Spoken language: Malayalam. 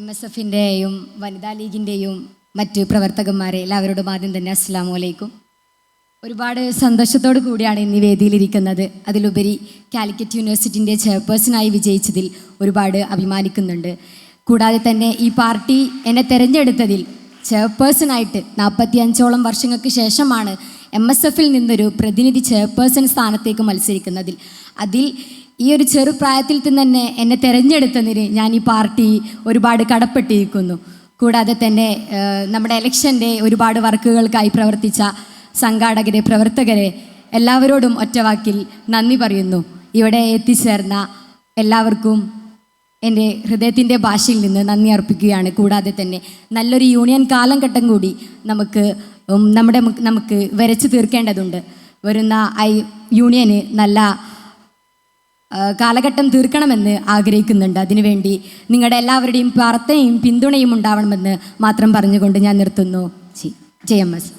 എം എസ് എഫിന്റെയും വനിതാ ലീഗിന്റെയും മറ്റ് പ്രവർത്തകന്മാരെ എല്ലാവരോടും ആദ്യം തന്നെ അസ്സാം വലൈക്കും ഒരുപാട് സന്തോഷത്തോടു കൂടിയാണ് ഇന്ന് വേദിയിലിരിക്കുന്നത് അതിലുപരി കാലിക്കറ്റ് യൂണിവേഴ്സിറ്റിന്റെ ചെയർപേഴ്സണായി വിജയിച്ചതിൽ ഒരുപാട് അഭിമാനിക്കുന്നുണ്ട്. കൂടാതെ തന്നെ ഈ പാർട്ടി എന്നെ തിരഞ്ഞെടുത്തതിൽ ചെയർപേഴ്സണായിട്ട് നാൽപ്പത്തി അഞ്ചോളം വർഷങ്ങൾക്ക് ശേഷമാണ് എം എസ് എഫിൽ നിന്നൊരു പ്രതിനിധി ചെയർപേഴ്സൺ സ്ഥാനത്തേക്ക് മത്സരിക്കുന്നതിൽ. അതിൽ ഈ ഒരു ചെറുപ്രായത്തിൽ തന്നെ എന്നെ തിരഞ്ഞെടുത്തതിന് ഞാൻ ഈ പാർട്ടി ഒരുപാട് കടപ്പെട്ടിരിക്കുന്നു. കൂടാതെ തന്നെ നമ്മുടെ ഇലക്ഷന്റെ ഒരുപാട് വർക്കുകൾക്കായി പ്രവർത്തിച്ച സംഘാടകരെ പ്രവർത്തകരെ എല്ലാവരോടും ഒറ്റവാക്കിൽ നന്ദി പറയുന്നു. ഇവിടെ എത്തിച്ചേർന്ന എല്ലാവർക്കും എന്റെ ഹൃദയത്തിന്റെ ഭാഷയിൽ നിന്ന് നന്ദി അർപ്പിക്കുകയാണ്. കൂടാതെ തന്നെ നല്ലൊരു യൂണിയൻ കാലം കാലഘട്ടം കൂടി നമുക്ക് നമ്മുടെ നമുക്ക് വരച്ചു തീർക്കേണ്ടതുണ്ട്. വരുന്ന ഐ യൂണിയന് നല്ല കാലഘട്ടം തീർക്കണമെന്ന് ആഗ്രഹിക്കുന്നുണ്ട്. അതിനുവേണ്ടി നിങ്ങളുടെ എല്ലാവരുടെയും പ്രാർത്ഥനയും പിന്തുണയും ഉണ്ടാവണമെന്ന് മാത്രം പറഞ്ഞുകൊണ്ട് ഞാൻ നിർത്തുന്നു. G J M S.